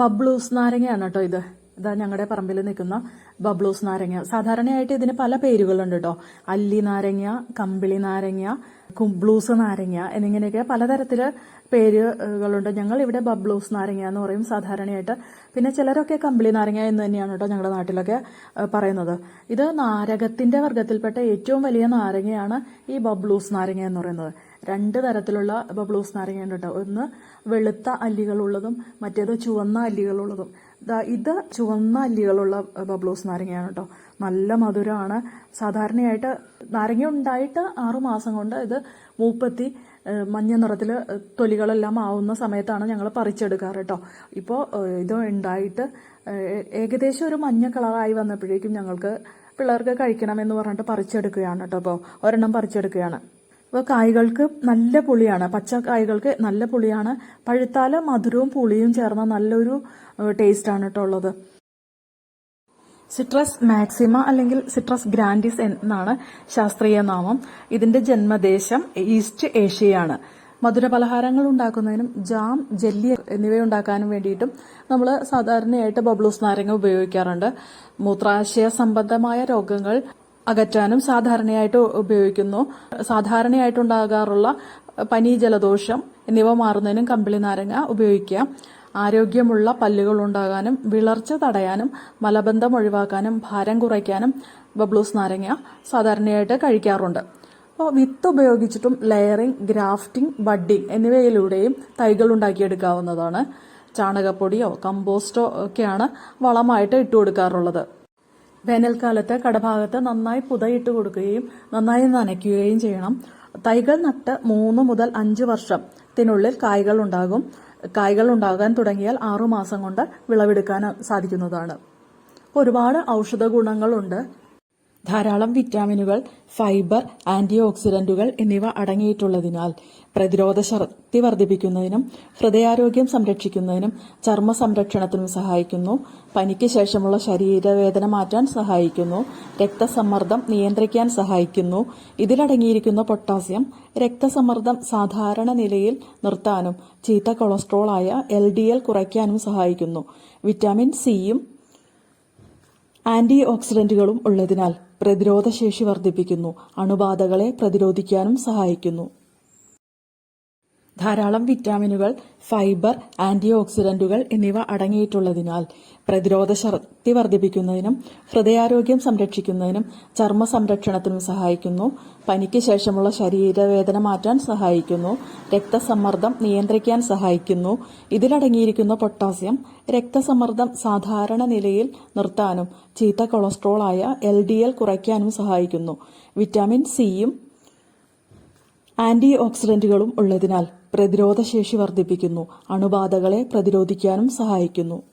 ബബ്ലൂസ് നാരങ്ങയാണ് കേട്ടോ ഇത്. ഇതാ ഞങ്ങളുടെ പറമ്പിൽ നിൽക്കുന്ന ബബ്ലൂസ് നാരങ്ങ. സാധാരണയായിട്ട് ഇതിന് പല പേരുകളുണ്ട് കേട്ടോ. അല്ലി നാരങ്ങ കമ്പിളി നാരങ്ങ കുംബ്ലൂസ് നാരങ്ങ എന്നിങ്ങനെയൊക്കെ പലതരത്തിൽ പേരുകളുണ്ട്. ഞങ്ങൾ ഇവിടെ ബബ്ലൂസ് നാരങ്ങ എന്ന് പറയും സാധാരണയായിട്ട്. പിന്നെ ചിലരൊക്കെ കമ്പിളി നാരങ്ങ എന്ന് തന്നെയാണ് കേട്ടോ ഞങ്ങളുടെ നാട്ടിലൊക്കെ പറയുന്നത്. ഇത് നാരകത്തിന്റെ വർഗത്തിൽപ്പെട്ട ഏറ്റവും വലിയ നാരങ്ങയാണ് ഈ ബബ്ലൂസ് നാരങ്ങ എന്ന് പറയുന്നത്. രണ്ട് തരത്തിലുള്ള ബബ്ലൂസ് നാരങ്ങയുണ്ട് ഒന്ന് വെളുത്ത അല്ലികളുള്ളതും മറ്റേത് ചുവന്ന അല്ലികളുള്ളതും. ഇത് ചുവന്ന അല്ലികളുള്ള ബബ്ലൂസ് നാരങ്ങയാണ് കേട്ടോ നല്ല മധുരമാണ് സാധാരണയായിട്ട് നാരങ്ങ ഉണ്ടായിട്ട് ആറുമാസം കൊണ്ട് ഇത് മൂപ്പത്തി മഞ്ഞ നിറത്തിൽ തൊലികളെല്ലാം ആവുന്ന സമയത്താണ് ഞങ്ങൾ പറിച്ചെടുക്കാറ് കേട്ടോ ഇപ്പോൾ ഇത് ഉണ്ടായിട്ട് ഏകദേശം ഒരു മഞ്ഞ കളറായി വന്നപ്പോഴേക്കും ഞങ്ങൾക്ക് പിള്ളേർക്ക് കഴിക്കണമെന്ന് പറഞ്ഞിട്ട് പറിച്ചെടുക്കുകയാണ് കേട്ടോ ഇപ്പോൾ ഒരെണ്ണം പറിച്ചെടുക്കുകയാണ്. അപ്പോൾ കായ്കൾക്ക് നല്ല പുളിയാണ്. പച്ച കായ്കൾക്ക് നല്ല പുളിയാണ്. പഴുത്താല മധുരവും പുളിയും ചേർന്ന നല്ലൊരു ടേസ്റ്റാണ് കേട്ടോ ഉള്ളത്. സിട്രസ് മാക്സിമ അല്ലെങ്കിൽ സിട്രസ് ഗ്രാൻഡിസ് എന്നാണ് ശാസ്ത്രീയ നാമം. ഇതിന്റെ ജന്മദേശം ഈസ്റ്റ് ഏഷ്യയാണ്. മധുരപലഹാരങ്ങൾ ഉണ്ടാക്കുന്നതിനും ജാം ജെല്ലി എന്നിവ ഉണ്ടാക്കാനും വേണ്ടിയിട്ടും നമ്മൾ സാധാരണയായിട്ട് ബബ്ലൂസ് നാരങ്ങ ഉപയോഗിക്കാറുണ്ട്. മൂത്രാശയ സംബന്ധമായ രോഗങ്ങൾ അകറ്റാനും സാധാരണയായിട്ട് ഉപയോഗിക്കുന്നു. സാധാരണയായിട്ടുണ്ടാകാറുള്ള പനി ജലദോഷം എന്നിവ മാറുന്നതിനും കമ്പിളി നാരങ്ങ ഉപയോഗിക്കാം. ആരോഗ്യമുള്ള പല്ലുകൾ ഉണ്ടാകാനും വിളർച്ച തടയാനും മലബന്ധം ഒഴിവാക്കാനും ഭാരം കുറയ്ക്കാനും ബബ്ലൂസ് നാരങ്ങ സാധാരണയായിട്ട് കഴിക്കാറുണ്ട്. അപ്പോൾ വിത്ത് ഉപയോഗിച്ചിട്ടും ലെയറിംഗ് ഗ്രാഫ്റ്റിംഗ് ബഡ്ഡിംഗ് എന്നിവയിലൂടെയും തൈകൾ ഉണ്ടാക്കിയെടുക്കാവുന്നതാണ്. ചാണകപ്പൊടിയോ കമ്പോസ്റ്റോ ഒക്കെയാണ് വളമായിട്ട് ഇട്ടു കൊടുക്കാറുള്ളത് വേനൽക്കാലത്ത് കടഭാഗത്ത് നന്നായി പുതയിട്ട് കൊടുക്കുകയും നന്നായി നനയ്ക്കുകയും ചെയ്യണം. തൈകൾ നട്ട് മൂന്ന് മുതൽ അഞ്ച് വർഷത്തിനുള്ളിൽ കായ്കൾ ഉണ്ടാകും. കായ്കൾ ഉണ്ടാകാൻ തുടങ്ങിയാൽ ആറുമാസം കൊണ്ട് വിളവെടുക്കാൻ സാധിക്കുന്നതാണ്. ഒരുപാട് ഔഷധ ഗുണങ്ങളുണ്ട് ധാരാളം വിറ്റാമിനുകൾ ഫൈബർ ആന്റി ഓക്സിഡന്റുകൾ എന്നിവ അടങ്ങിയിട്ടുള്ളതിനാൽ പ്രതിരോധ ശക്തി വർദ്ധിപ്പിക്കുന്നതിനും ഹൃദയാരോഗ്യം സംരക്ഷിക്കുന്നതിനും ചർമ്മ സംരക്ഷണത്തിനും സഹായിക്കുന്നു. പനിക്ക് ശേഷമുള്ള ശരീരവേദന മാറ്റാൻ സഹായിക്കുന്നു. രക്തസമ്മർദ്ദം നിയന്ത്രിക്കാൻ സഹായിക്കുന്നു. ഇതിലടങ്ങിയിരിക്കുന്ന പൊട്ടാസ്യം രക്തസമ്മർദ്ദം സാധാരണ നിലയിൽ നിർത്താനും ചീത്ത കൊളസ്ട്രോളായ എൽ ഡി എൽ കുറയ്ക്കാനും സഹായിക്കുന്നു. വിറ്റാമിൻ സിയും ആന്റി ഓക്സിഡന്റുകളും ഉള്ളതിനാൽ പ്രതിരോധശേഷി വർദ്ധിപ്പിക്കുന്നു. അണുബാധകളെ പ്രതിരോധിക്കാനും സഹായിക്കുന്നു. ധാരാളം വിറ്റാമിനുകൾ ഫൈബർ ആന്റി ഓക്സിഡന്റുകൾ എന്നിവ അടങ്ങിയിട്ടുള്ളതിനാൽ പ്രതിരോധ ശക്തി വർദ്ധിപ്പിക്കുന്നതിനും ഹൃദയാരോഗ്യം സംരക്ഷിക്കുന്നതിനും ചർമ്മ സംരക്ഷണത്തിനും സഹായിക്കുന്നു. പനിക്ക് ശേഷമുള്ള ശരീരവേദന മാറ്റാൻ സഹായിക്കുന്നു. രക്തസമ്മർദ്ദം നിയന്ത്രിക്കാൻ സഹായിക്കുന്നു. ഇതിലടങ്ങിയിരിക്കുന്ന പൊട്ടാസ്യം രക്തസമ്മർദ്ദം സാധാരണ നിലയിൽ നിർത്താനും ചീത്ത കൊളസ്ട്രോൾ ആയ എൽ ഡി എൽ കുറയ്ക്കാനും സഹായിക്കുന്നു. വിറ്റാമിൻ സിയും ആന്റി ഓക്സിഡന്റുകളും ഉള്ളതിനാൽ പ്രതിരോധശേഷി വർദ്ധിപ്പിക്കുന്നു. അണുബാധകളെ പ്രതിരോധിക്കാനും സഹായിക്കുന്നു.